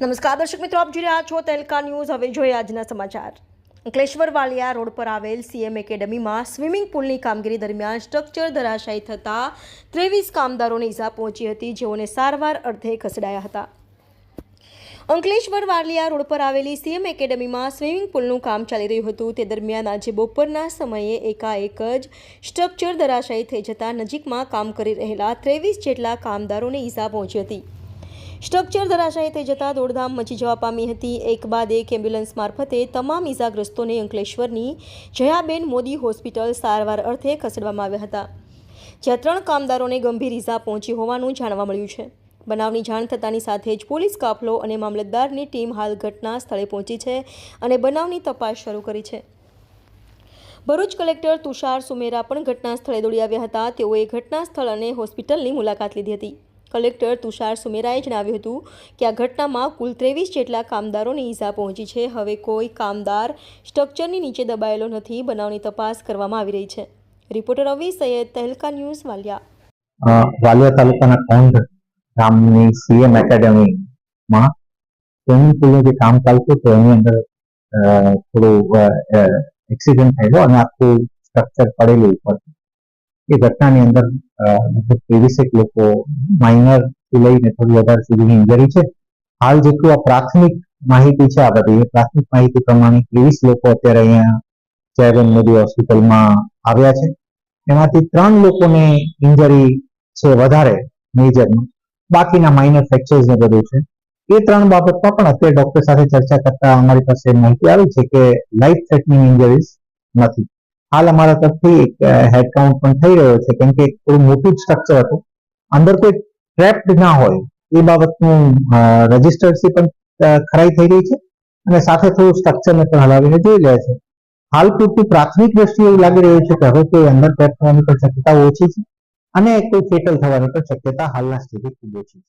નમસ્કાર, દર્શક મિત્રો, આપ જોઈ રહ્યા છો તેલકા ન્યૂઝ. હવે જોઈએ આજના સમાચાર. અંકલેશ્વર વાલિયા રોડ પર આવેલ સીએમ એકેડમીમાં સ્વિમિંગ પુલની કામગીરી દરમિયાન સ્ટ્રક્ચર ધરાશાયી થતાં ત્રેવીસ કામદારોને ઇજા પહોંચી હતી. જેઓને સારવાર અર્થે ખસેડાયા હતા. અંકલેશ્વર વાલિયા રોડ પર આવેલી સીએમ એકેડમીમાં સ્વિમિંગ પુલનું કામ ચાલી રહ્યું હતું. તે દરમિયાન આજે બપોરના સમયે એકાએક જ સ્ટ્રક્ચર ધરાશાયી થઈ જતાં નજીકમાં કામ કરી રહેલા ત્રેવીસ જેટલા કામદારોને ઇજા પહોંચી હતી. સ્ટ્રક્ચર ધરાશાયી થઈ જતાં દોડધામ મચી જવા પામી હતી. એક બાદ એક એમ્બ્યુલન્સ મારફતે તમામ ઇજાગ્રસ્તોને અંકલેશ્વરની જયાબેન મોદી હોસ્પિટલ સારવાર અર્થે ખસેડવામાં આવ્યા હતા. જ્યાં ત્રણ કામદારોને ગંભીર ઇજા પહોંચી હોવાનું જાણવા મળ્યું છે. બનાવની જાણ થતાની સાથે જ પોલીસ કાફલો અને મામલતદારની ટીમ હાલ ઘટના સ્થળે પહોંચી છે અને બનાવની તપાસ શરૂ કરી છે. ભરૂચ કલેક્ટર તુષાર સુમેરા પણ ઘટના સ્થળે દોડી આવ્યા હતા. તેઓએ ઘટના સ્થળ અને હોસ્પિટલની મુલાકાત લીધી હતી. કલેક્ટર તુષાર સુમેરાએ જણાવ્યું હતું કે આ ઘટનામાં કુલ ત્રેવીસ જેટલા કામદારોને ઈજા પહોંચી છે. હવે કોઈ કામદાર સ્ટ્રક્ચરની નીચે દબાયેલો નથી. બનાવની તપાસ કરવામાં આવી રહી છે. Reporter Ravi Sayed Tehelka news Valia. Valia તાલુકાના કોંડ ગામની સીએમ એકેડેમીમાં સ્વિમિંગ પુલનું જે કામ ચાલતું હતું, એની અંદર થોડું એક્સિડન્ટ થયેલો અને આખું સ્ટ્રક્ચર પડેલું ઉપર. એ ઘટનાની અંદર લગભગ ત્રેવીસેક લોકો માઇનરથી લઈને થોડી વધારે સુધીની ઇન્જરી છે. હાલ જેટલું આ પ્રાથમિક માહિતી છે, આ બધી પ્રાથમિક માહિતી પ્રમાણે ત્રેવીસ લોકો અત્યારે અહીંયા જયબેન મોદી હોસ્પિટલમાં આવ્યા છે. એમાંથી ત્રણ લોકોને ઇન્જરી છે વધારે મેજરમાં બાકીના માઇનર ફ્રેક્ચર્સ ને બધું છે. એ ત્રણ બાબતમાં પણ અત્યારે ડોક્ટર સાથે ચર્ચા કરતા અમારી પાસે માહિતી આવી છે કે લાઈફ થ્રેટનિંગ ઇન્જરીઝ નથી. હાલ અમારા તરફથી એક હેડકાઉન્ટ પણ થઈ રહ્યો છે. કેમ કે થોડું મોટું સ્ટ્રક્ચર હતું. અંદર કોઈ ટ્રેપ્ડ ના હોય, એ બાબતનું રજીસ્ટર્સથી પણ ખરાઈ થઈ રહી છે અને સાથે થોડું સ્ટ્રક્ચરને પણ હલાવીને જોઈ રહ્યા છે. હાલ પૂરતું પ્રાથમિક દ્રષ્ટિએ એવું લાગી રહ્યું છે કે હવે કોઈ અંદર ટ્રેપ થવાની પણ શક્યતા ઓછી છે અને કોઈ ફેટલ થવાની પણ શક્યતા હાલના સ્થિતિ ખૂબ ઓછી છે.